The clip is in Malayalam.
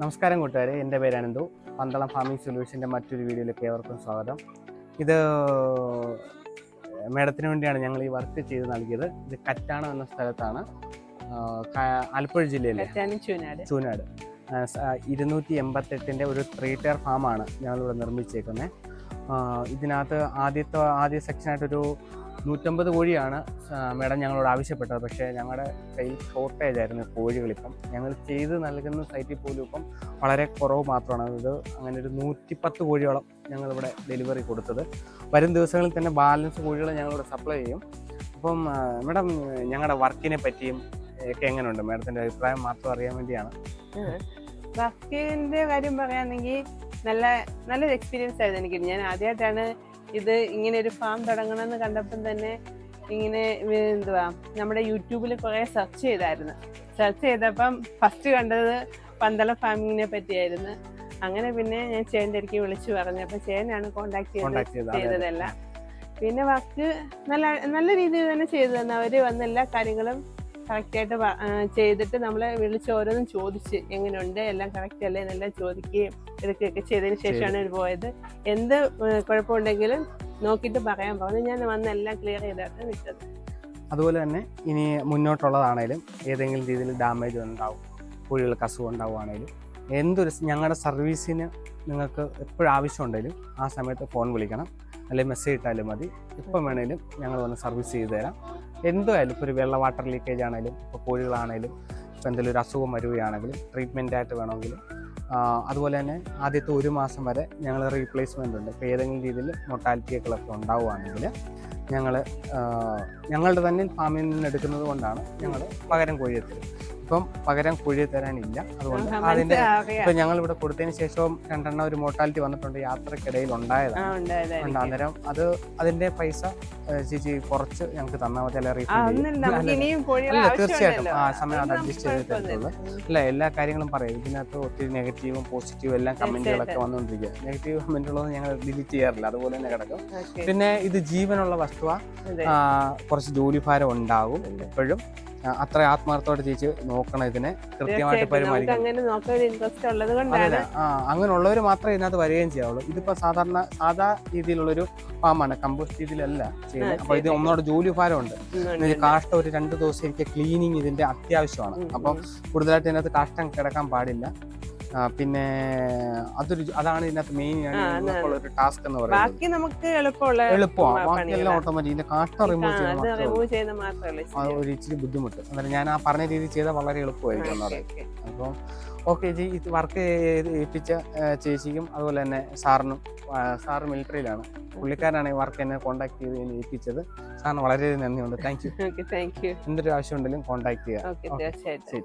നമസ്കാരം കൂട്ടുകാരെ. എന്റെ പേര് അനന്തു. പന്തളം ഫാമിംഗ് സൊല്യൂഷന്റെ മറ്റൊരു വീഡിയോയിലേക്ക് ഏവർക്കും സ്വാഗതം. ഇത് മേഡത്തിന് വേണ്ടിയാണ് ഞങ്ങൾ ഈ വർക്ക് ചെയ്ത് നൽകിയത്. ഇത് കറ്റാണം എന്ന സ്ഥലത്താണ്. ആലപ്പുഴ ജില്ലയിലെ ചൂനാട്. ഇരുന്നൂറ്റി എൺപത്തെട്ടിന്റെ ഒരു ത്രീ ടയർ ഫാമാണ് ഞങ്ങളിവിടെ നിർമ്മിച്ചേക്കുന്നത്. ഇതിനകത്ത് ആദ്യത്തെ ആദ്യ സെക്ഷനായിട്ടൊരു നൂറ്റമ്പത് കോഴിയാണ് മേഡം ഞങ്ങളോട് ആവശ്യപ്പെട്ടത്. പക്ഷേ ഞങ്ങളുടെ കയ്യിൽ ഷോർട്ടേജ് ആയിരുന്നു കോഴികളിപ്പം. ഞങ്ങൾ ചെയ്ത് നൽകുന്ന സൈറ്റിൽ പോലും ഇപ്പം വളരെ കുറവ് മാത്രമാണ്. ഇത് അങ്ങനെ ഒരു നൂറ്റിപ്പത്ത് കോഴിയോളം ഞങ്ങളിവിടെ ഡെലിവറി കൊടുത്തത്. വരും ദിവസങ്ങളിൽ തന്നെ ബാലൻസ് കോഴികൾ ഞങ്ങളിവിടെ സപ്ലൈ ചെയ്യും. അപ്പം മേഡം ഞങ്ങളുടെ വർക്കിനെ പറ്റിയും ഒക്കെ എങ്ങനെയുണ്ട്? മേഡത്തിന്റെ അഭിപ്രായം മാത്രം അറിയാൻ വേണ്ടിയാണ്. വർക്കിന്റെ കാര്യം പറയുകയാണെങ്കിൽ നല്ല നല്ലൊരു എക്സ്പീരിയൻസ് ആയിരുന്നു എനിക്ക്. ഞാൻ ആദ്യമായിട്ടാണ് ഇത് ഇങ്ങനെ ഒരു ഫാം തുടങ്ങണമെന്ന് കണ്ടപ്പം തന്നെ ഇങ്ങനെ എന്തുവാ നമ്മുടെ യൂട്യൂബിൽ കുറേ സെർച്ച് ചെയ്തായിരുന്നു. സെർച്ച് ചെയ്തപ്പം ഫസ്റ്റ് കണ്ടത് പന്തളം ഫാമിങ്ങിനെ പറ്റിയായിരുന്നു. അങ്ങനെ പിന്നെ ഞാൻ ചേന്റെ അടുക്കി വിളിച്ചു പറഞ്ഞു. അപ്പം ചേനാണ് കോണ്ടാക്ട് ചെയ്ത്. ചെയ്തതെല്ലാം. പിന്നെ വർക്ക് നല്ല നല്ല രീതിയിൽ തന്നെ ചെയ്തു തന്നെ. അവർ വന്ന എല്ലാ കാര്യങ്ങളും കറക്റ്റായിട്ട് ചെയ്തിട്ട് നമ്മളെ വിളിച്ച് ഓരോന്നും ചോദിച്ച് എങ്ങനെയുണ്ട് എല്ലാം കറക്റ്റ് അല്ലേ എന്നെല്ലാം ചോദിക്കുകയും എടുക്കുകയൊക്കെ ചെയ്തതിന് ശേഷമാണ് പോയത്. എന്ത് കുഴപ്പമുണ്ടെങ്കിലും നോക്കിയിട്ട് പറയാൻ പറഞ്ഞു ഞാൻ വന്ന് എല്ലാം ക്ലിയർ ചെയ്തിട്ട് വിട്ടത്. അതുപോലെ തന്നെ ഇനി മുന്നോട്ടുള്ളതാണേലും ഏതെങ്കിലും രീതിയിൽ ഡാമേജ് ഉണ്ടാവും കോഴികൾക്ക് അസുഖം ഉണ്ടാവുകയാണേലും എന്തൊരു ഞങ്ങളുടെ സർവീസിന് നിങ്ങൾക്ക് എപ്പോഴും ആവശ്യമുണ്ടെങ്കിലും ആ സമയത്ത് ഫോൺ വിളിക്കണം. അല്ലെങ്കിൽ മെസ്സേജ് ഇട്ടാലും മതി. ഇപ്പം വേണേലും ഞങ്ങൾ വന്ന് സർവീസ് ചെയ്തു തരാം. എന്തായാലും ഇപ്പോൾ ഒരു വെള്ള വാട്ടർ ലീക്കേജ് ആണെങ്കിലും ഇപ്പോൾ കോഴികളാണെങ്കിലും ഇപ്പോൾ എന്തെങ്കിലും ഒരു അസുഖം വരികയാണെങ്കിലും ട്രീറ്റ്മെന്റ് ആയിട്ട് വേണമെങ്കിലും അതുപോലെ തന്നെ ആദ്യത്തെ ഒരു മാസം വരെ ഞങ്ങൾ റീപ്ലേസ്മെന്റ് ഉണ്ട്. ഇപ്പോൾ ഏതെങ്കിലും രീതിയിൽ മൊട്ടാലിറ്റികളൊക്കെ ഉണ്ടാവുകയാണെങ്കിൽ ഞങ്ങൾ ഞങ്ങളുടെ തന്നെ ഫാമിൽ നിന്ന് എടുക്കുന്നത് കൊണ്ടാണ് ഞങ്ങൾ പകരം കോഴിയെ തരും ഇപ്പം പകരം കോഴിയെ തരാനില്ല. അതുകൊണ്ട് അതിന്റെ ഇപ്പം ഞങ്ങൾ ഇവിടെ കൊടുത്തതിന് ശേഷവും രണ്ടെണ്ണം ഒരു മോർട്ടാലിറ്റി വന്നിട്ടുണ്ട്. യാത്രക്കിടയിൽ ഉണ്ടായതാണ്. അന്നേരം അത് അതിന്റെ പൈസ ചേച്ചി കുറച്ച് ഞങ്ങൾക്ക് തന്നാൽ മതി അല്ലെ ആ റീഫണ്ട് ഒന്നുമില്ല നമുക്ക് ഇനിയും അല്ല, തീർച്ചയായിട്ടും. ആ സമയം അത് അഡ്ജസ്റ്റ് ചെയ്ത് തരത്തുള്ളൂ. അല്ല എല്ലാ കാര്യങ്ങളും പറയും. ഇതിനകത്ത് ഒത്തിരി നെഗറ്റീവും പോസിറ്റീവും എല്ലാം കമന്റുകളൊക്കെ വന്നുകൊണ്ടിരിക്കുക നെഗറ്റീവ് കമന്റുകളൊന്നും ഞങ്ങൾ ഡിലീറ്റ് ചെയ്യാറില്ല. അതുപോലെ തന്നെ കിടക്കും. പിന്നെ ഇത് ജീവനുള്ള വസ്തുവ. കുറച്ച് ജോലി കുറച്ച് ജോലിഭാരം ഉണ്ടാകും എപ്പോഴും. അത്ര ആത്മാർത്ഥത്തോടെ ചേച്ചി നോക്കണം ഇതിനെ. കൃത്യമായിട്ട് പരിപാലിക്കണം. അങ്ങനെയുള്ളവർ മാത്രമേ ഇതിനകത്ത് വരികയും ചെയ്യാവുള്ളൂ. ഇതിപ്പോ സാധാരണ സാധാ രീതിയിലുള്ളൊരു ഫാമാണ്. കമ്പോസ്റ്റ് രീതിയിലല്ല ചെയ്യുന്നത് ആ, അപ്പൊ ഇത് ഒന്നോടെ ജോലി ഭാരമുണ്ട്. കാഷ്ടം ഒരു രണ്ട് ദിവസം എനിക്ക് ക്ലീനിങ് ഇതിന്റെ അത്യാവശ്യമാണ്. അപ്പം കൂടുതലായിട്ട് ഇതിനകത്ത് കാഷ്ടം കിടക്കാൻ പാടില്ല. പിന്നെ അതൊരു അതാണ് ഇതിനകത്ത് മെയിൻ ഒരു ടാസ്ക് എന്ന് പറയുന്നത്. ബാക്കി നമുക്ക് എളുപ്പമുള്ള എളുപ്പമാണ് ബാക്കി ബാക്കിയെല്ലാം ഓട്ടോമാറ്റിക്. ഇതിന്റെ കാഷ്ടം റിമൂവ് ചെയ്യുന്ന മാത്രമേ അത് ഒരു ഇച്ചിരി ബുദ്ധിമുട്ട്. അന്നേരം ഞാൻ ആ പറഞ്ഞ രീതി ചെയ്താൽ വളരെ എളുപ്പമായിരിക്കും എന്ന് പറയും. അപ്പം ഓക്കെ ജി ഇത് വർക്ക് ഏൽപ്പിച്ച ചേച്ചിക്കും അതുപോലെ തന്നെ സാറിനും സാർ സാറ് മിലിറ്ററിയിലാണ് പുള്ളിക്കാരനാണ് ഈ വർക്ക് എന്നെ കോൺടാക്ട് ചെയ്ത് എന്നെ ഏൽപ്പിച്ചത്. സാറിന് വളരെ നന്ദിയുണ്ട്. Thank you okay thank you എന്തൊരു ആവശ്യം ഉണ്ടെങ്കിലും കോൺടാക്ട് ചെയ്യാം ശരി.